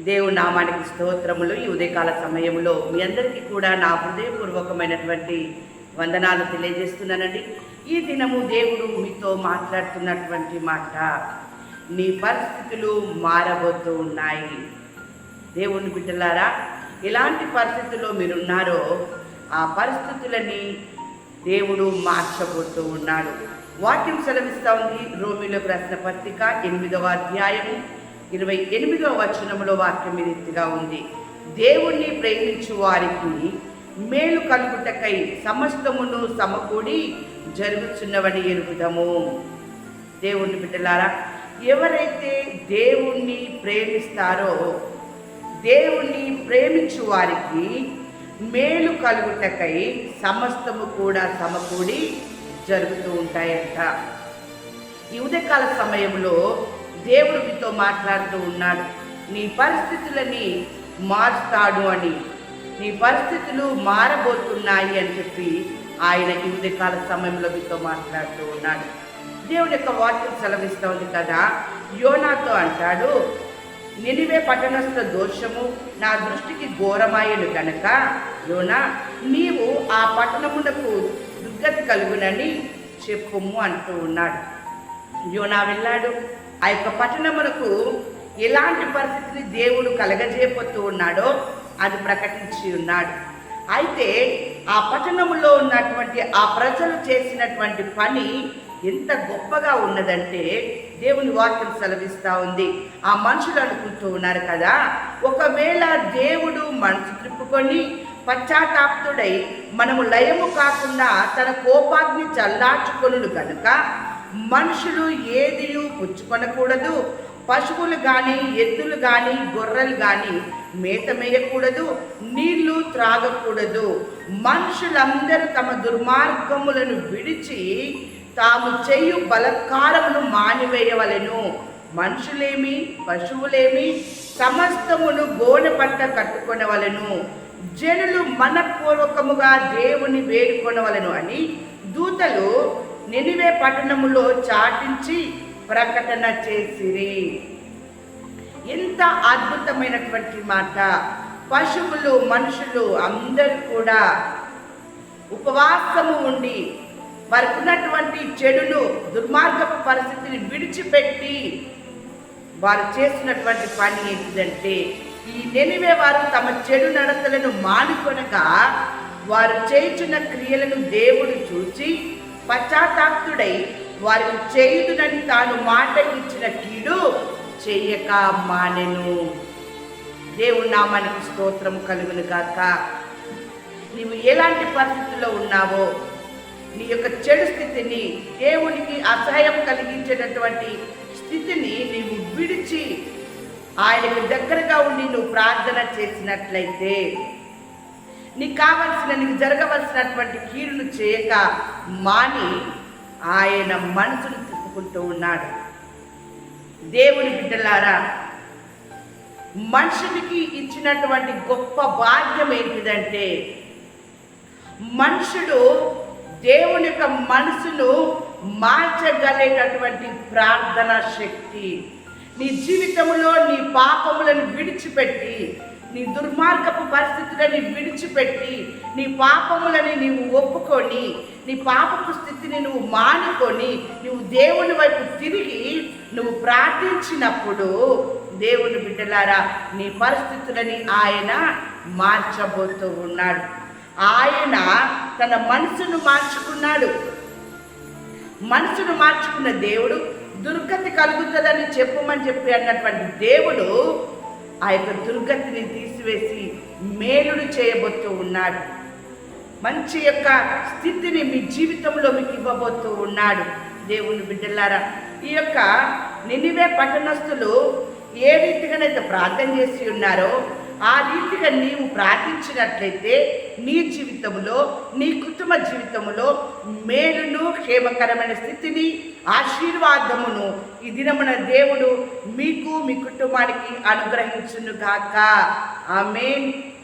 దేవుడు నామానికి స్తోత్రములు ఈ ఉదయకాల సమయంలో మీ అందరికీ కూడా నా హృదయపూర్వకమైనటువంటి వందనాలు తెలియజేస్తున్నానండి. ఈ దినము దేవుడు మీతో మాట్లాడుతున్నటువంటి మాట నీ పరిస్థితులు మారబోతూ ఉన్నాయి. దేవుని బిడ్డలారా ఎలాంటి పరిస్థితుల్లో మీరున్నారో ఆ పరిస్థితులని దేవుడు మార్చబోతూ ఉన్నాడు. వాక్యం సెలవిస్తూ ఉంది రోమిలకు రాసిన పత్రిక ఎనిమిదవ అధ్యాయము ఇరవై ఎనిమిదవ వచనములో వాక్యం ఈ రీతిగా ఉంది. దేవుణ్ణి ప్రేమించు వారికి మేలు కలుగుటకై సమస్తమును సమకూడి జరుగుతున్నవని ఎరుగుదము. దేవుణ్ణి బిడ్డలారా ఎవరైతే దేవుణ్ణి ప్రేమిస్తారో దేవుణ్ణి ప్రేమించు వారికి మేలు కలుగుటకై సమస్తము కూడా సమకూడి జరుగుతూ ఉంటాయంట. ఈ ఉదయకాల సమయంలో దేవుడు మీతో మాట్లాడుతూ ఉన్నాడు. నీ పరిస్థితులని మారుస్తాడు అని. నీ పరిస్థితులు మారబోతున్నాయి అని చెప్పి ఆయన ఈ ఉదయకాల సమయంలో మీతో మాట్లాడుతూ ఉన్నాడు. దేవుడి యొక్క వాక్యం సెలవిస్తూ ఉంది కదా. యోనాతో అంటాడు నినివే పట్టణస్థ దోషము నా దృష్టికి ఘోరమాయను గనక యోనా నీవు ఆ పట్టణమునకు దుర్గతి కలుగునని చెప్పుము అంటూ ఉన్నాడు. యోనా వెళ్ళాడు. ఆ యొక్క పట్టణమునకు ఎలాంటి పరిస్థితిని దేవుడు కలగజేయబోతూ ఉన్నాడో అది ప్రకటించి ఉన్నాడు. అయితే ఆ పట్టణములో ఉన్నటువంటి ఆ ప్రజలు చేసినటువంటి పని ఎంత గొప్పగా ఉన్నదంటే దేవుని వాక్యం సెలవిస్తూ ఉంది. ఆ మనుషులు అనుకుంటూ ఉన్నారు కదా ఒకవేళ దేవుడు మనసు త్రిప్పుకొని పశ్చాత్తాప్తుడై మనము లయము కాకుండా తన కోపాగ్ని చల్లార్చుకొను కనుక మనుషులు ఏదియు పుచ్చుకొనకూడదు. పశువులు కానీ ఎద్దులు కానీ గొర్రెలు కానీ మేత మేయకూడదు నీళ్ళు త్రాగకూడదు. మనుషులందరూ తమ దుర్మార్గములను విడిచి తాము చేయు బలత్కారమును మానివేయవలెను. మనుషులేమి పశువులేమి సమస్తమును గోనె పట్ట కట్టుకొనవలెను. జనులు మనపూర్వకముగా దేవుని వేడుకొనవలను అని దూతలు నినివే పట్టణములో చాటించి ప్రకటన చేసిరి. ఎంత అద్భుతమైనటువంటి మాట. పశువులు మనుషులు అందరూ కూడా ఉపవాసము ఉండి వారికి ఉన్నటువంటి చెడును దుర్మార్గపు పరిస్థితిని విడిచిపెట్టి వారు చేసినటువంటి పని ఏంటిదంటే ఈ నెనివే వారు తమ చెడు నడతలను మానుకొనగా వారు చేయుచున్న క్రియలను దేవుడు చూచి పశ్చాత్తాప్తుడై వారికి చేయుదునని తాను మాట ఇచ్చిన కీడు చెయ్యక మానెను. దేవుని నామానికి స్తోత్రం కలుగును గాక. నీవు ఎలాంటి పరిస్థితుల్లో ఉన్నావో నీ యొక్క చెడు స్థితిని దేవునికి అసహాయం కలిగించేటటువంటి స్థితిని నీవు విడిచి ఆయనకు దగ్గరగా ఉండి నువ్వు ప్రార్థన చేసినట్లయితే నీకు కావలసిన నీకు జరగవలసినటువంటి కీడులు చేయక మాని ఆయన మనసును తిప్పుకుంటూ ఉన్నాడు. దేవుని బిడ్డలారా మనుషునికి ఇచ్చినటువంటి గొప్ప భాగ్యం ఏంటిదంటే మనుషుడు దేవుని యొక్క మనసును మార్చగలేటటువంటి ప్రార్థన శక్తి. నీ జీవితంలో నీ పాపములను విడిచిపెట్టి నీ దుర్మార్గపు పరిస్థితులని విడిచిపెట్టి నీ పాపములని నీవు ఒప్పుకొని నీ పాపపు స్థితిని నువ్వు మానుకొని నువ్వు దేవుని వైపు తిరిగి నువ్వు ప్రార్థించినప్పుడు దేవుని బిడ్డలారా నీ పరిస్థితులని ఆయన మార్చబోతూ ఉన్నాడు. ఆయన తన మనసును మార్చుకున్నాడు. మనసును మార్చుకున్న దేవుడు దుర్గతి కలుగుతుందని చెప్పమని చెప్పి అన్నటువంటి దేవుడు ఆ యొక్క దుర్గతిని తీసివేసి మేలుడు చేయబోతూ ఉన్నాడు. మంచి యొక్క స్థితిని మీ జీవితంలో మీకు ఇవ్వబోతూ ఉన్నాడు. దేవుని బిడ్డలారా ఈ యొక్క నినివే పట్టణస్థులు ఏ రీతిగానైతే ప్రార్థన చేసి ఉన్నారో ఆ రీతిగా నీవు ప్రార్థించినట్లయితే నీ జీవితంలో నీ కుటుంబ జీవితంలో మేలును క్షేమకరమైన స్థితిని ఆశీర్వాదమును ఈ దినమున దేవుడు మీకు మీ కుటుంబానికి అనుగ్రహించును గాక. ఆమెన్.